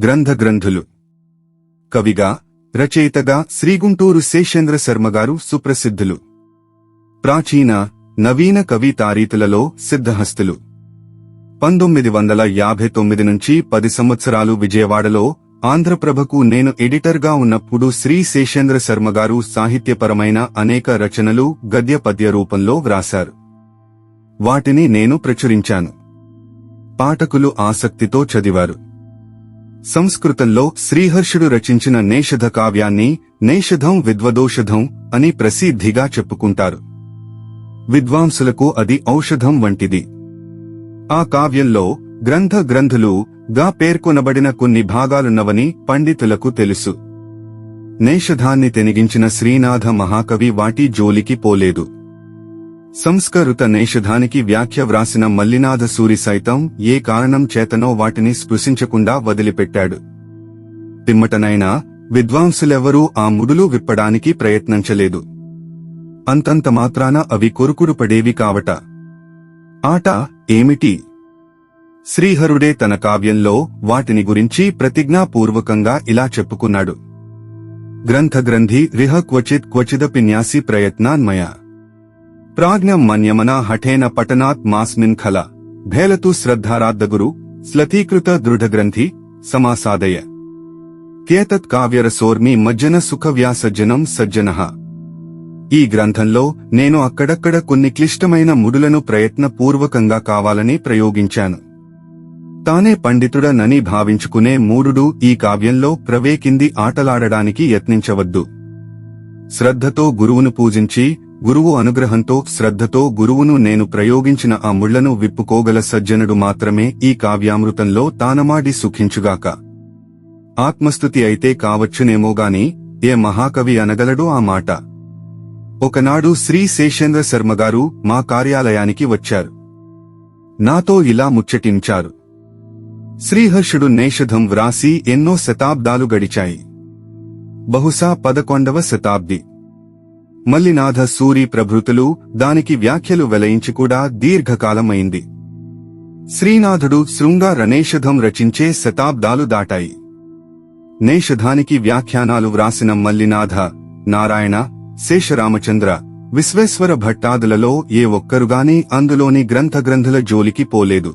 గ్రంథగ్రంథులు. కవిగా రచయితగా శ్రీగుంటూరు శేషేంద్ర శర్మగారు సుప్రసిద్ధులు. ప్రాచీన నవీన కవి తారీతులలో సిద్ధహస్తులు. పంతొమ్మిది వందల యాభై తొమ్మిది నుంచి పది సంవత్సరాలు విజయవాడలో ఆంధ్రప్రభకు నేను ఎడిటర్గా ఉన్నప్పుడు శ్రీ శేషేంద్ర శర్మగారు సాహిత్యపరమైన అనేక రచనలు గద్య పద్య రూపంలో వ్రాశారు. వాటిని నేను ప్రచురించాను. పాఠకులు ఆసక్తితో చదివారు. సంస్కృతంలో శ్రీహర్షుడు రచించిన నేషధ కావ్యాన్ని నేషధం విద్వదోషధం అని ప్రసిద్ధిగా చెప్పుకుంటారు. విద్వాంసులకు అది ఔషధం వంటిది. ఆ కావ్యంలో గ్రంథ గ్రంథులు గా పేర్కొనబడిన కొన్ని భాగాలున్నవని పండితులకు తెలుసు. నేషధాన్ని తెనిగించిన శ్రీనాథ మహాకవి వాటి జోలికి పోలేదు. సంస్కృత నేషధానికి వ్యాఖ్య వ్రాసిన మల్లినాథ సూరి సైతం ఏ కారణం చేతనో వాటిని స్పృశించకుండా వదిలిపెట్టాడు. పిమ్మటనైనా విద్వాంసులెవరూ ఆ ముడులు విప్పడానికి ప్రయత్నించలేదు. అంతంత మాత్రాన అవి కొరుకుడు పడేవి కావట. ఆట ఏమిటి? శ్రీహరుడే తన కావ్యంలో వాటిని గురించి ప్రతిజ్ఞాపూర్వకంగా ఇలా చెప్పుకున్నాడు. గ్రంథ గ్రంథి రిహ క్వచిత్ క్వచిదపిన్యాసి ప్రయత్నాన్మయ. ప్రాజ్ఞం మన్యమన హఠేన పఠనాత్ మాస్మిన్ ఖల. భేలతు శ్రద్ధారాద్దగురు స్లతీకృత దృఢగ్రంథి సమాసాదయ. కేతత్ కావ్యరసోర్మి మజ్జన సుఖవ్యాసజ్జనం సజ్జనః. ఈ గ్రంథంలో నేను అక్కడక్కడ కొన్ని క్లిష్టమైన ముడులను ప్రయత్నపూర్వకంగా కావాలని ప్రయోగించాను. తానే పండితుడనని భావించుకునే మూడుడు ఈ కావ్యంలో ప్రవేకింది ఆటలాడడానికి యత్నించవద్దు. శ్రద్ధతో గురువును పూజించి గురువు అనుగ్రహంతో శ్రద్ధతో గురువును నేను ప్రయోగించిన ఆ ముళ్ళను విప్పుకోగల సజ్జనుడు మాత్రమే ఈ కావ్యామృతంలో తానమాడి సుఖించుగాక. ఆత్మస్థుతి అయితే కావచ్చునేమోగాని ఏ మహాకవి అనగలడు ఆ మాట. ఒకనాడు శ్రీ శేషేంద్ర శర్మగారు మా కార్యాలయానికి వచ్చారు. నాతో ఇలా ముచ్చటించారు. శ్రీహర్షుడు నేషధం వ్రాసి ఎన్నో శతాబ్దాలు గడిచాయి. బహుశా పదకొండవ శతాబ్ది. మల్లినాథ సూరి ప్రభృతులు దానికి వ్యాఖ్యలు వెలయించి కూడా దీర్ఘకాలమైంది. శ్రీనాథుడు శృంగారణేషధం రచించే శతాబ్దాలు దాటాయి. నేషధానికి వ్యాఖ్యానాలు వ్రాసిన మల్లినాథ నారాయణ శేషరామచంద్ర విశ్వేశ్వర భట్టాదులలో ఏ ఒక్కరుగాని అందులోని గ్రంథగ్రంథుల జోలికి పోలేదు.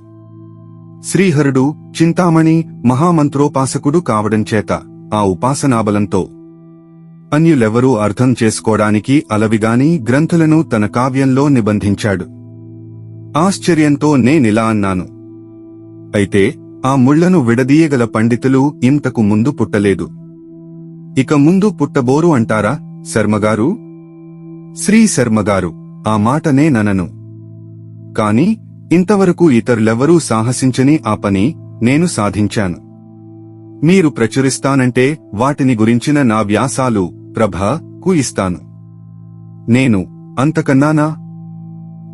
శ్రీహరుడు చింతామణి మహామంత్రోపాసకుడు కావడంచేత ఆ ఉపాసనాబలంతో అన్యులెవరూ అర్థం చేసుకోవడానికి అలవిగాని గ్రంథులను తన కావ్యంలో నిబంధించాడు. ఆశ్చర్యంతో నేనిలా అన్నాను. అయితే ఆ ముళ్ళను విడదీయగల పండితులు ఇంతకు ముందు పుట్టలేదు. ఇక ముందు పుట్టబోరు అంటారా శర్మగారు? శ్రీ శర్మగారు ఆ మాటనే ననను. కాని ఇంతవరకు ఇతరులెవరూ సాహసించని ఆ పని నేను సాధించాను. మీరు ప్రచురిస్తానంటే వాటిని గురించిన నా వ్యాసాలు ప్రభా కు ఇస్తాను నేను అంతకన్నానా?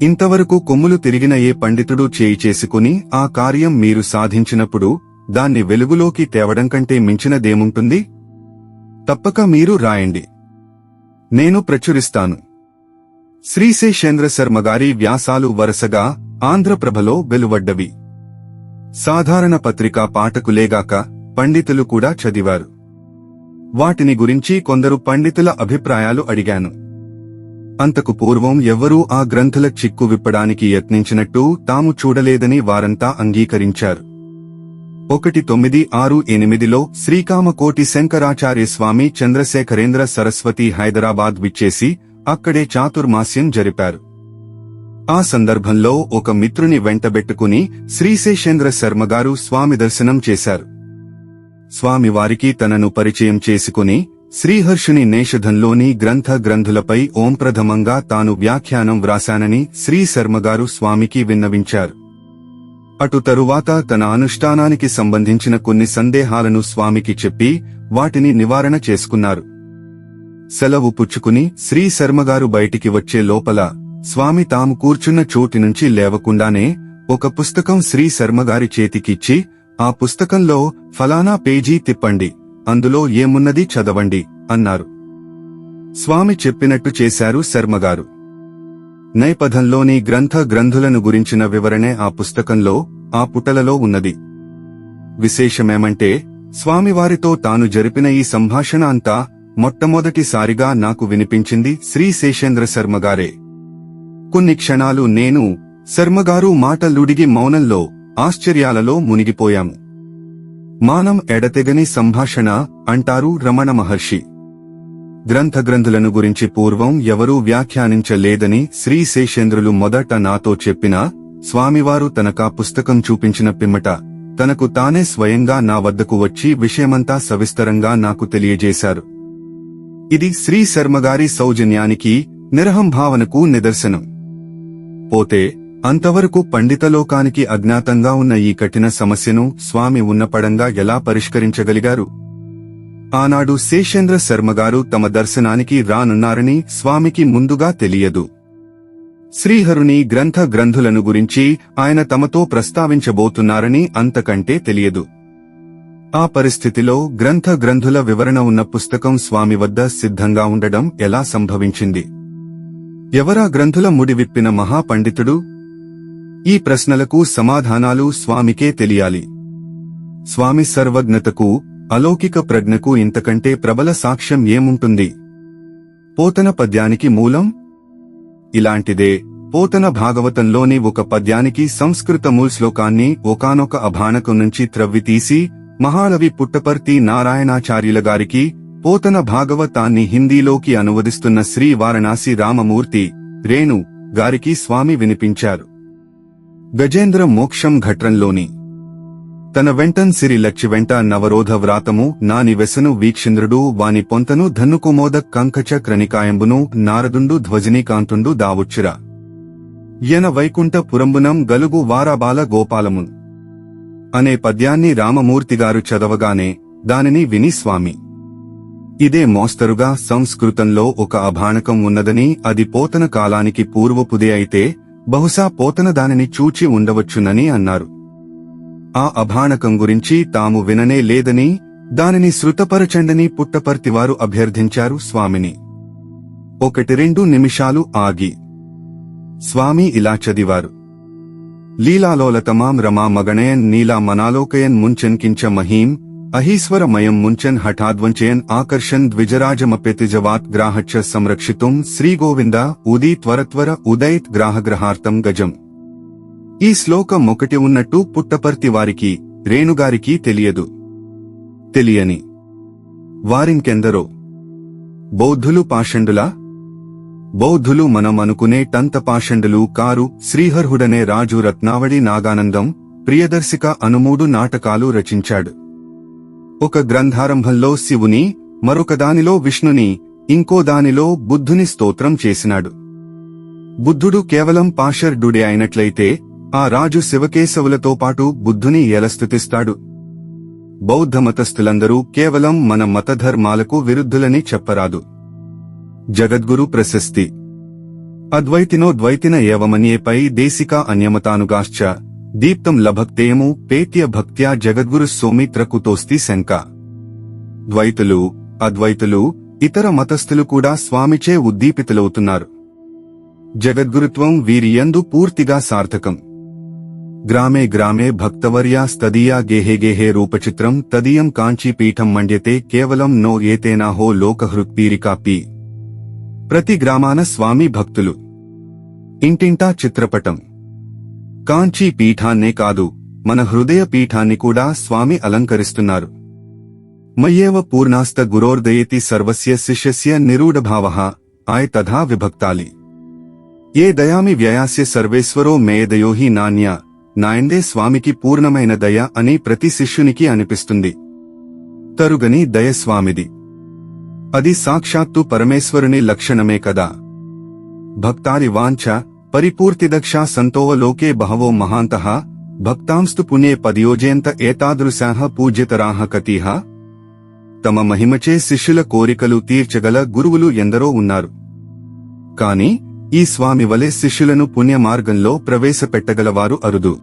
ఇంతవరకు కొమ్ములు తిరిగిన ఏ పండితుడు చేయి చేసుకుని ఆ కార్యం మీరు సాధించినప్పుడు దాన్ని వెలుగులోకి తేవడం కంటే మించినదేముంటుంది? తప్పక మీరు రాయండి. నేను ప్రచురిస్తాను. శ్రీశేషేంద్ర శర్మగారి వ్యాసాలు వరుసగా ఆంధ్రప్రభలో వెలువడ్డవి. సాధారణ పత్రికా పాఠకులేగాక పండితులు కూడా చదివారు. వాటిని గురించి కొందరు పండితుల అభిప్రాయాలు అడిగాను. అంతకు పూర్వం ఎవ్వరూ ఆ గ్రంథుల చిక్కు విప్పడానికి యత్నించినట్టు తాము చూడలేదని వారంతా అంగీకరించారు. ఒకటి తొమ్మిది ఆరు ఎనిమిదిలో శ్రీకామకోటి శంకరాచార్య స్వామి చంద్రశేఖరేంద్ర సరస్వతి హైదరాబాద్ విచ్చేసి అక్కడే చాతుర్మాస్యం జరిపారు. ఆ సందర్భంలో ఒక మిత్రుని వెంటబెట్టుకుని శ్రీశేషేంద్ర శర్మగారు స్వామి దర్శనం చేశారు. స్వామివారికి తనను పరిచయం చేసుకుని శ్రీహర్షుని నేషధంలోని గ్రంథ గ్రంథులపై ఓంప్రథమంగా తాను వ్యాఖ్యానం వ్రాశానని శ్రీ శర్మగారు స్వామికి విన్నవించారు. అటు తరువాత తన అనుష్ఠానానికి సంబంధించిన కొన్ని సందేహాలను స్వామికి చెప్పి వాటిని నివారణ చేసుకున్నారు. సెలవు పుచ్చుకుని శ్రీ శర్మగారు బయటికి వచ్చే లోపల స్వామి తాము కూర్చున్న చోటి నుంచి లేవకుండానే ఒక పుస్తకం శ్రీ శర్మగారి చేతికిచ్చి ఆ పుస్తకంలో ఫలానా పేజీ తిప్పండి అందులో ఏమున్నది చదవండి అన్నారు. స్వామి చెప్పినట్టు చేశారు శర్మగారు. నైపథంలోని గ్రంథ గ్రంథులను గురించిన వివరణే ఆ పుస్తకంలో ఆ పుటలలో ఉన్నది. విశేషమేమంటే స్వామివారితో తాను జరిపిన ఈ సంభాషణ అంతా మొట్టమొదటిసారిగా నాకు వినిపించింది శ్రీ శేషేంద్ర శర్మగారే. కొన్ని క్షణాలు నేను శర్మగారు మాటలుడిగి మౌనంలో ఆశ్చర్యాలలో మునిగిపోయాము. మానం ఎడతెగని సంభాషణ అంటారు రమణ మహర్షి. గ్రంథగ్రంథులను గురించి పూర్వం ఎవరూ వ్యాఖ్యానించలేదని శ్రీ శేషేంద్రులు మొదట నాతో చెప్పినా స్వామివారు తనకా పుస్తకం చూపించిన పిమ్మట తనకు తానే స్వయంగా నా వద్దకు వచ్చి విషయమంతా సవిస్తరంగా నాకు తెలియజేశారు. ఇది శ్రీ శర్మగారి సౌజన్యానికి నిరహంభావనకు నిదర్శనం. పోతే అంతవరకు పండితలోకానికి అజ్ఞాతంగా ఉన్న ఈ కఠిన సమస్యను స్వామి ఉన్నపడంగా ఎలా పరిష్కరించగలిగారు? ఆనాడు శేషేంద్ర శర్మగారు తమ దర్శనానికి రానున్నారని స్వామికి ముందుగా తెలియదు. శ్రీహరుని గ్రంథ గ్రంథులను గురించి ఆయన తమతో ప్రస్తావించబోతున్నారని అంతకంటే తెలియదు. ఆ పరిస్థితిలో గ్రంథ గ్రంథుల వివరణ ఉన్న పుస్తకం స్వామి వద్ద సిద్ధంగా ఉండడం ఎలా సంభవించింది? ఎవరా గ్రంథుల ముడివిప్పిన మహాపండితుడు? ఈ ప్రశ్నలకు సమాధానాలు స్వామికే తెలియాలి. స్వామి సర్వజ్ఞతకు అలౌకిక ప్రజ్ఞకు ఇంతకంటే ప్రబల సాక్ష్యం ఏముంటుంది? పోతన పద్యానికి మూలం? ఇలాంటిదే పోతన భాగవతంలోని ఒక పద్యానికి సంస్కృత మూల్ శ్లోకాన్ని ఒకానొక అభాణకం నుంచి త్రవ్వితీసి మహాలవి పుట్టపర్తి నారాయణాచార్యుల గారికి పోతన భాగవతాన్ని హిందీలోకి అనువదిస్తున్న శ్రీ వారణాసి రామమూర్తి రేణు గారికి స్వామి వినిపించారు. గజేంద్ర మోక్షం ఘట్రంలోని. తన వెంటన్ సిరి లక్షి వెంట నవరోధ వ్రాతము నాని వెసను వీక్షింద్రుడు వాని పొంతను ధన్నుకుమోద కంకచ క్రనికాయంబును నారదుండు ధ్వజనీకాంతుండు దావుచ్చిర. యన వైకుంఠ పురంబునం గలుగు వారాబాల గోపాలమున్ అనే పద్యాన్ని రామమూర్తిగారు చదవగానే దానిని విని స్వామి. ఇదే మోస్తరుగా సంస్కృతంలో ఒక అభాణకం ఉన్నదని అది పోతన కాలానికి పూర్వపుదే అయితే బహుశా పోతన దానిని చూచి ఉండవచ్చునని అన్నారు. ఆ అభాణకం గురించి తాము విననే లేదని దానిని శృతపరచండని పుట్టపర్తివారు అభ్యర్థించారు స్వామిని. ఒకటి రెండు నిమిషాలు ఆగి. స్వామి ఇలా చదివారు. లీలాలోలతమాం రమా మగణయన్ నీలా మనాలోకయన్ ముంచెన్కించ మహీం అహీశ్వరమయం ముంచన్ హఠాద్వంచయన్ ఆకర్షన్ ద్విజరాజమప్యతిజవాత్ గ్రాహచ్చ సంరక్షితుం శ్రీగోవింద ఉదీ త్వరత్వర ఉదయత్ గ్రాహగ్రహార్థం గజం ఈ శ్లోకం ఒకటి ఉన్నట్టు పుట్టపర్తి వారికి రేణుగారికి తెలియదు తెలియని వారింకెందరో బౌద్ధులు పాషండులా బౌద్ధులు మనం అనుకునే టంత పాషండులు కారు శ్రీహర్హుడనే రాజు రత్నావళి నాగానందం ప్రియదర్శిక అనుమూడు నాటకాలు రచించాడు ఒక గ్రంథారంభంలో శివుని మరొకదానిలో విష్ణుని ఇంకో దానిలో బుద్ధుని స్తోత్రం చేసినాడు. బుద్ధుడు కేవలం పాషర్డుడే అయినట్లయితే ఆ రాజు శివకేశవులతో పాటు బుద్ధుని ఎలా స్థుతిస్తాడు? బౌద్ధ మతస్థులందరూ కేవలం మన మతధర్మాలకు విరుద్ధులని చెప్పరాదు. జగద్గురు ప్రశస్తి. అద్వైతినో ద్వైతిన ఏవమన్యేపై దేశిక అన్యమతానుగాశ్చ. దీప్తం లభక్తేయము పేత్య భక్త్యా జగద్గురు సోమిత్ర కుతోస్తి శంక. ద్వైతులు అద్వైతులు ఇతర మతస్థులు కూడా స్వామిచే ఉద్దీపితులవుతున్నారు. జగద్గురుత్వం వీరియందు పూర్తిగా సార్థకం. గ్రామే గ్రామే భక్తవర్యాస్తదీయా గేహే గేహే రూపచిత్రం తదీయం కాంచీపీఠం మండ్యతే కేవలం నో ఏతేనాహో లోకహృత్పీరికా పి. ప్రతి గ్రామాన స్వామి భక్తులు. ఇంటింటా చిత్రపటం. కాంచీ పీఠాన్నే కాదు మన హృదయ పీఠాన్ని కూడా స్వామి అలంకరిస్తున్నారు. మయ్యేవ పూర్ణాస్త గురోర్దయతి సర్వస్య శిష్యస్య నిరూఢభావ ఆయ్ తథా విభక్తాలి. ఏ దయామి వ్యయాస్య సర్వేశ్వరో మేయదయో హి నాణ్య నాయందే స్వామికి పూర్ణమైన దయ అని ప్రతి శిష్యునికి అనిపిస్తుంది. తరుగని దయ స్వామిది. అది సాక్షాత్తు పరమేశ్వరుని లక్షణమే కదా. భక్తారి వాంఛ పరిపూర్తిదక్షా సంతోవలోకే బహవో మహాంతః భక్తాంస్తు పుణ్యే పదయోజయంత ఏతాదృశాహ పూజ్యతరాహ కతీహ. తమ మహిమచే శిష్యుల కోరికలు తీర్చగల గురువులు ఎందరో ఉన్నారు. కాని ఈ స్వామి వలె శిష్యులను పుణ్యమార్గంలో ప్రవేశపెట్టగలవారు అరుదు.